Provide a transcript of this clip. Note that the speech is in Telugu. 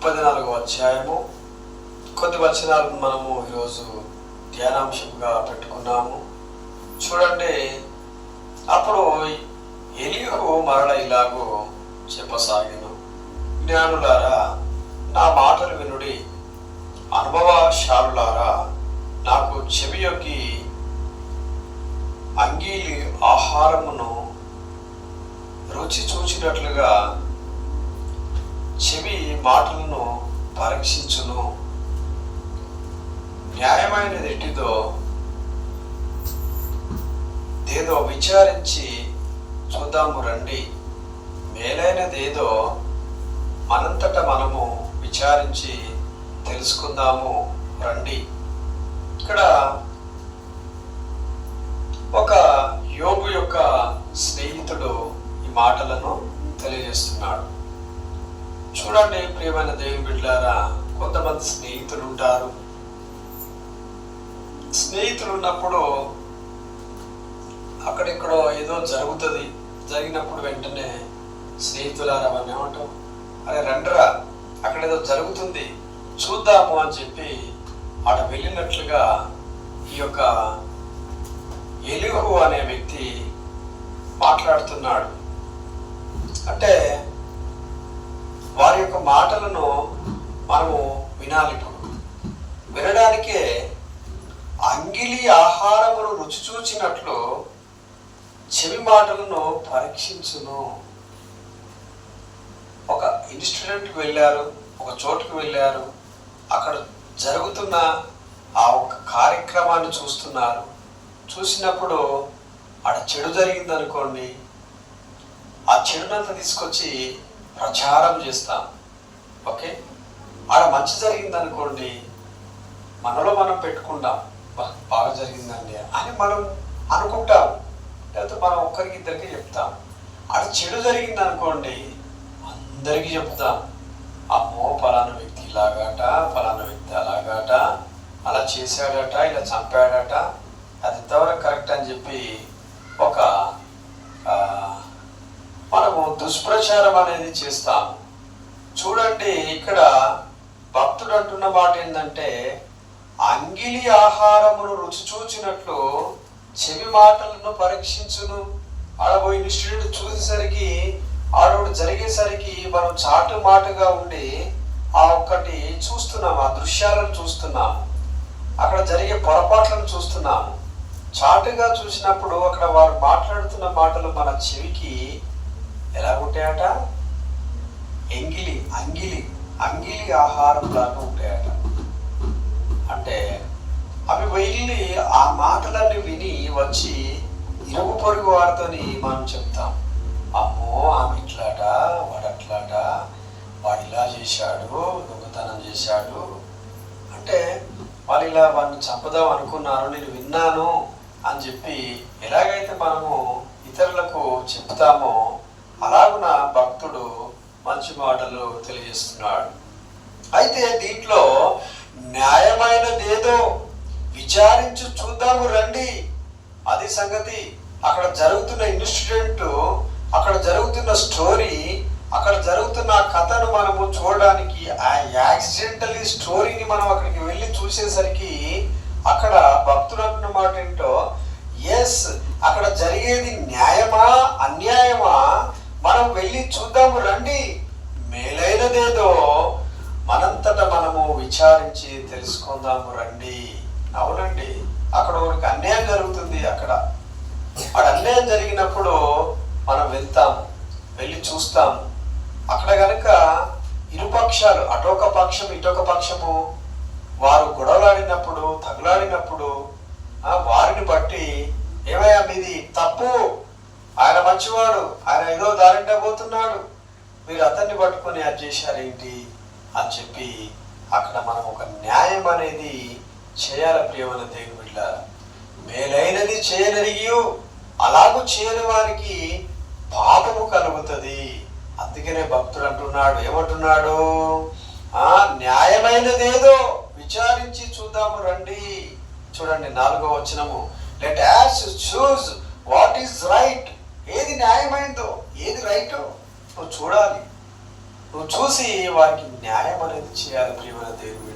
ముప్పై నాలుగు అధ్యాయము. కొద్ది వచనాలను మనము ఈరోజు ధ్యానాంశంగా పెట్టుకున్నాము. చూడండి అప్పుడు ఎలియహు మరల ఇలాగూ చెప్పసాగాను. జ్ఞానులారా నా మాటలు వినుడి అనుభవశాలులారా నాకు చెవి యొక్క అంగీలి ఆహారమును రుచి చూచినట్లుగా చెవి మాటలను పరీక్షించును. న్యాయమైనది ఎట్టిదో ఏదో విచారించి చూద్దాము రండి. మేలైనదేదో మనంతట మనము విచారించి తెలుసుకుందాము రండి. ఇక్కడ ఒక యోగు యొక్క స్నేహితుడు ఈ మాటలను తెలియజేస్తున్నాడు. చూడండి ప్రియమైన దేవుని బిడ్డారా కొంతమంది స్నేహితులు ఉంటారు స్నేహితులు ఉన్నప్పుడు అక్కడెక్కడో ఏదో జరుగుతుంది. జరిగినప్పుడు వెంటనే స్నేహితులారా అని ఏమంటాం? అరే రండరా అక్కడ ఏదో జరుగుతుంది చూద్దాము అని చెప్పి ఆడ వెళ్ళినట్లుగా ఈ యొక్క ఎలుగు అనే వ్యక్తి మాట్లాడుతున్నాడు. అంటే యొక్క మాటలను మనము వినాలి వినడానికే అంగిలి ఆహారమును రుచి చూచినట్లు చెవి మాటలను పరీక్షించును. ఒక ఇన్స్టిట్యూట్కి వెళ్ళారు ఒక చోటుకు వెళ్ళారు అక్కడ జరుగుతున్న ఆ ఒక కార్యక్రమాన్ని చూస్తున్నారు. చూసినప్పుడు ఆడ చెడు జరిగిందనుకోండి ఆ చెడునంతా తీసుకొచ్చి ప్రచారం చేస్తాం. ఓకే? ఆడ మంచి జరిగింది అనుకోండి మనలో మనం పెట్టుకుంటాం. బాగా జరిగిందండి అని మనం అనుకుంటాం. లేకపోతే మనం ఒక్కరికి ఇద్దరికి చెప్తాం. ఆడ చెడు జరిగింది అనుకోండి అందరికీ చెప్తాం. అమ్మో ఫలానా వ్యక్తి ఇలాగాట ఫలానా వ్యక్తి అలాగాట అలా చేశాడట ఇలా చంపాడట అది ఎంతవరకు కరెక్ట్ అని చెప్పి ఒక మనము దుష్ప్రచారం అనేది చేస్తాము. చూడండి ఇక్కడ భక్తుడు అంటున్న మాట ఏంటంటే అంగిలి ఆహారమును రుచి చూచినట్లు చెవి మాటలను పరీక్షించును. ఆడబోయి ఇన్స్టిట్యూట్ చూసేసరికి ఆడోడు జరిగేసరికి మనం చాటు మాటుగా ఉండి ఆ ఒక్కటి చూస్తున్నాం ఆ దృశ్యాలను చూస్తున్నాం. అక్కడ జరిగే పొరపాట్లను చూస్తున్నాము చాటుగా చూసినప్పుడు అక్కడ వారు మాట్లాడుతున్న మాటలు మన చెవికి ఎలా ఉంటాయట ఎంగిలి అంగిలి అంగిలి ఆహారం లాగా ఉంటాయట. అంటే అవి వెళ్ళి ఆ మాటలన్నీ విని వచ్చి ఇరుగు పొరుగు వారితోని మనం చెప్తాం. అమ్మో ఆమె ఇట్లాట వాడట్లాట వాడు ఇలా చేశాడు దొంగతనం చేశాడు. అంటే వాళ్ళు ఇలా వాడిని చంపుదాం అనుకున్నాను నేను విన్నాను అని చెప్పి ఎలాగైతే మనము ఇతరులకు చెప్తామో అలాగున భక్తుడు మంచి మాటలు తెలియజేస్తున్నాడు. అయితే దీంట్లో న్యాయమైనదేదో విచారించి చూద్దాము రండి. అది సంగతి. అక్కడ జరుగుతున్న ఇన్సిడెంట్ అక్కడ జరుగుతున్న స్టోరీ అక్కడ జరుగుతున్న కథను మనము చూడడానికి ఆ యాక్సిడెంటలీ స్టోరీని మనం అక్కడికి వెళ్ళి చూసేసరికి అక్కడ భక్తులు అంటున్న మాట ఏంటో ఎస్ అక్కడ జరిగేది న్యాయమా అన్యాయమా? మనం వెళ్ళి చూద్దాము రండి. మేలైనదేదో మనంతట మనము విచారించి తెలుసుకుందాము రండి. అవునండి అక్కడ ఒకరికి అన్యాయం జరుగుతుంది అక్కడ. అక్కడ అన్యాయం జరిగినప్పుడు మనం వెళ్తాము వెళ్ళి చూస్తాము. అక్కడ కనుక ఇరుపక్షాలు అటొక పక్షం ఇటొక పక్షము వారు గొడవలాడినప్పుడు తగులాడినప్పుడు వారిని బట్టి ఏమయ్యా మీది తప్పు? ఆయన మంచివాడు. ఆయన ఏదో దారింటే పోతున్నాడు. మీరు అతన్ని పట్టుకొని అది చేశారేంటి అని చెప్పి అక్కడ మనం ఒక న్యాయం అనేది చేయాలి ప్రియమైన దేవుని బిడ్డ మేలైనది చేయనరిగి అలాగూ చేయని వారికి పాపము కలుగుతుంది. అందుకనే భక్తుడు అంటున్నాడు ఏమంటున్నాడు? ఆ న్యాయమైనదేదో విచారించి చూద్దాము రండి. చూడండి నాలుగో వచనము. Let us choose what is right న్యాయమైందో? ఏది రైటో? నువ్వు చూడాలి. నువ్వు చూసి వారికి న్యాయం అనేది చేయాలి ప్రియమైన దేవుడు